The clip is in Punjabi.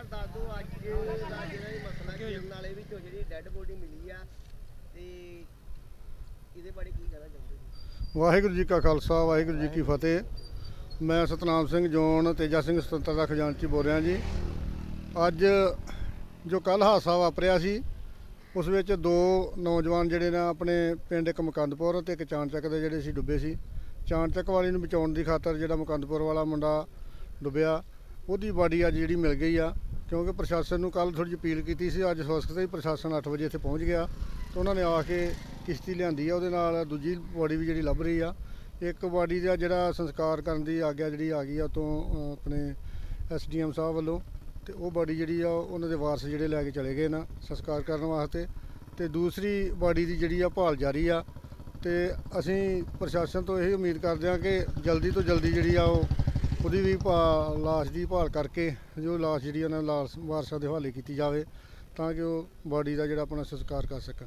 ਸਰ ਦੱਸ ਦਿਓ ਅੱਜ ਦਾ ਜਿਹੜਾ ਇਹ ਮਸਲਾ ਕਿਰਨ ਵਾਲੇ ਵਿੱਚੋਂ ਜਿਹੜੀ ਡੈੱਡ ਬੋਡੀ ਮਿਲੀ ਆ ਤੇ ਇਹਦੇ ਬਾਰੇ ਕੀ ਕਹਿਣਾ ਚਾਹੁੰਦੇ ਜੀ ਵਾਹਿਗੁਰੂ ਜੀ ਕਾ ਖਾਲਸਾ ਵਾਹਿਗੁਰੂ ਜੀ ਕੀ ਫਤਿਹ। ਮੈਂ ਸਤਨਾਮ ਸਿੰਘ ਜੋਨ ਤੇਜਾ ਸਿੰਘ ਸੁਤੰਤਰਤਾ ਖਜ਼ਾਨਚੀ ਬੋਲ ਰਿਹਾ ਜੀ। ਅੱਜ ਜੋ ਕੱਲ ਹਾਦਸਾ ਵਾਪਰਿਆ ਸੀ ਉਸ ਵਿੱਚ ਦੋ ਨੌਜਵਾਨ ਜਿਹੜੇ ਨੇ ਆਪਣੇ ਪਿੰਡ ਇੱਕ ਮੁਕੰਦਪੁਰ ਤੇ ਇੱਕ ਚਾਨਚੱਕ ਦੇ ਜਿਹੜੇ ਸੀ ਡੁੱਬੇ ਸੀ। ਚਾਨਚੱਕ ਵਾਲੀ ਨੂੰ ਬਚਾਉਣ ਦੀ ਖਾਤਰ ਜਿਹੜਾ ਮੁਕੰਦਪੁਰ ਵਾਲਾ ਮੁੰਡਾ ਡੁੱਬਿਆ ਉਹਦੀ ਬਾਡੀ ਅੱਜ ਜਿਹੜੀ ਮਿਲ ਗਈ ਆ। ਕਿਉਂਕਿ ਪ੍ਰਸ਼ਾਸਨ ਨੂੰ ਕੱਲ ਥੋੜੀ ਜਿਹੀ ਅਪੀਲ ਕੀਤੀ ਸੀ, ਅੱਜ ਸਵਸਥ ਹੀ ਪ੍ਰਸ਼ਾਸਨ 8 ਵਜੇ ਇੱਥੇ ਪਹੁੰਚ ਗਿਆ। ਤੇ ਉਹਨਾਂ ਨੇ ਆ ਕੇ ਕਿਸ਼ਤੀ ਲਿਆਂਦੀ ਆ, ਉਹਦੇ ਨਾਲ ਦੂਜੀ ਬੋਡੀ ਵੀ ਜਿਹੜੀ ਲੱਭ ਰਹੀ ਆ। ਇੱਕ ਬਾਡੀ ਦਾ ਜਿਹੜਾ ਸੰਸਕਾਰ ਕਰਨ ਦੀ ਆਗਿਆ ਜਿਹੜੀ ਆ ਗਈ ਆ ਤੋਂ ਆਪਣੇ ਐਸਡੀਐਮ ਸਾਹਿਬ ਵੱਲੋਂ। ਤੇ ਉਹ ਬਾਡੀ ਜਿਹੜੀ ਆ, ਉਹਨਾਂ ਦੇ ਵਾਰਸ ਜਿਹੜੇ ਲੈ ਕੇ ਚਲੇ ਗਏ ਨਾ ਸੰਸਕਾਰ ਕਰਨ ਵਾਸਤੇ। ਤੇ ਦੂਸਰੀ ਬਾਡੀ ਦੀ ਜਿਹੜੀ ਆ, ਭਾਲ ਜਾਰੀ ਆ। ਤੇ ਅਸੀਂ ਪ੍ਰਸ਼ਾਸਨ ਤੋਂ ਇਹ ਉਮੀਦ ਕਰਦੇ ਹਾਂ ਕਿ ਜਲਦੀ ਤੋਂ ਜਲਦੀ ਜਿਹੜੀ ਆ, ਉਹ ਉਹਦੀ ਵੀ ਭਾ- ਲਾਸ਼ ਦੀ ਭਾਲ ਕਰਕੇ ਜੋ ਲਾਸ਼ ਜਿਹੜੀ ਉਹਨਾਂ ਲਾਸ਼ ਵਾਰਸਾਂ ਦੇ ਹਵਾਲੇ ਕੀਤੀ ਜਾਵੇ ਤਾਂ ਕਿ ਉਹ ਬਾਡੀ ਦਾ ਜਿਹੜਾ ਆਪਣਾ ਸੰਸਕਾਰ ਕਰ ਸਕਣ।